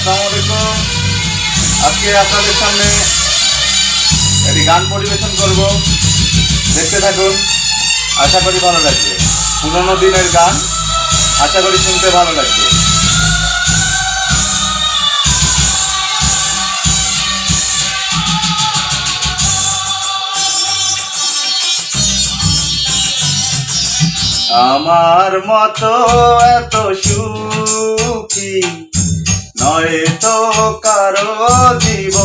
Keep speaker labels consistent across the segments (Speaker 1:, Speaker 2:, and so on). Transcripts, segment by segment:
Speaker 1: আসসালামু আজকে আপনাদের সামনে একটি গান পরিবেশন করব। দেখতে থাকুন, আশা করি ভালো লাগবে। পুরোনো দিনের গান, আশা করি শুনতে ভালো লাগবে। আমার মতো এত সুখী নয় তো কারও জীব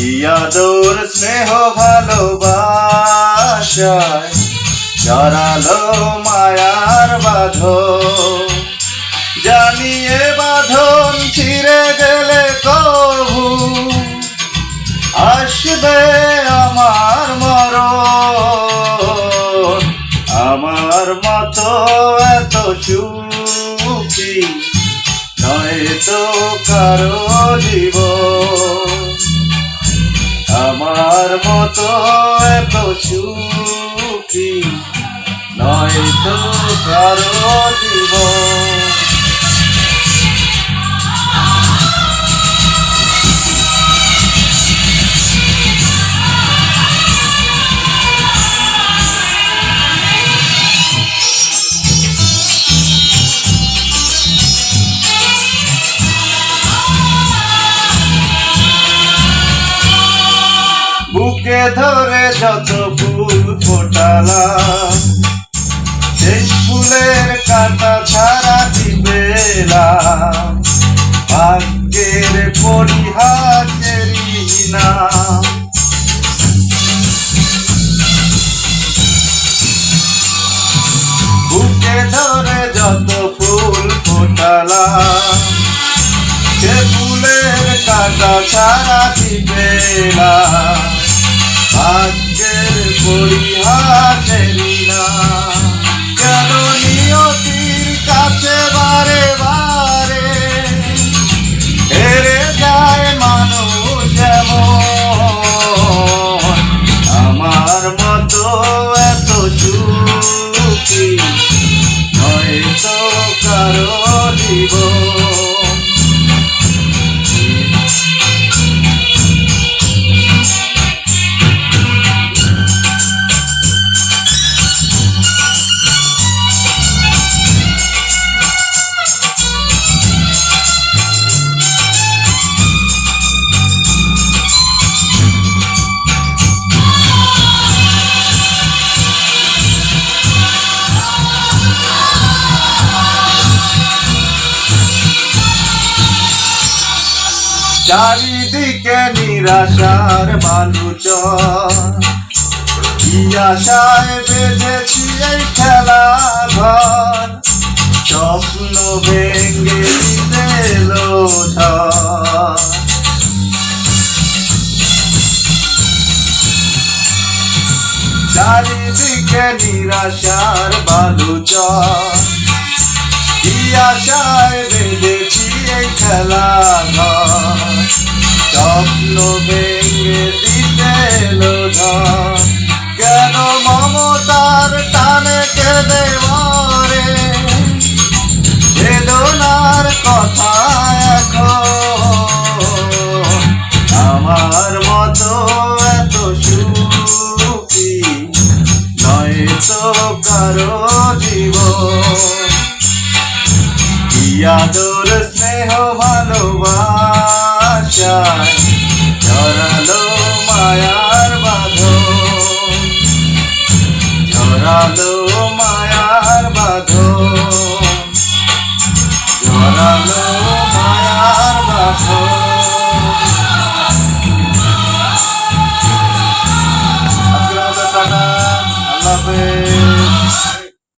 Speaker 1: ইয়াদোর স্নেহ, ভালোবাসায় জড়ালো মায়ার বাঁধ জানিয়ে বাঁধন ছিঁড়ে গেলে কবু। আসবে আমার মরণ। আমার মতো এত সুখী নয় তো কারও জীব আমার মতো এত সুখী নয় তো কারও জীবন বুকে ধরে যত ফুল ফোটালা? সেই ফুলের কাঁটা ছাড়া দিবেলাম ভাগ্যের পরিহাসেরই নাম বুকে ধরে যত ফুল ফোটালা, সে ফুলের কাঁটা ছাড়া দিবেলা ভাগ্যের পরিহাসেরই না চারিদিকে নিরাশার বালুচ আশায় বেঁধেছি এই খেলা ঘর? স্বপ্ন ভেঙে দিল চারিদিকে নিরাশার বালুচ কি আশায় বেঁধেছি এই খেলা ঘর? স্বপ্ন ভেঙে দিতে ঝড় কেন মমতার টানে কেঁদে মরে? বেদনার কথা এখন। আমার মতো এত সুখী নয় তো কারও জীবন। ইয়াদোর স্নেহ ভালোবাসায় মায়ার বাঁধন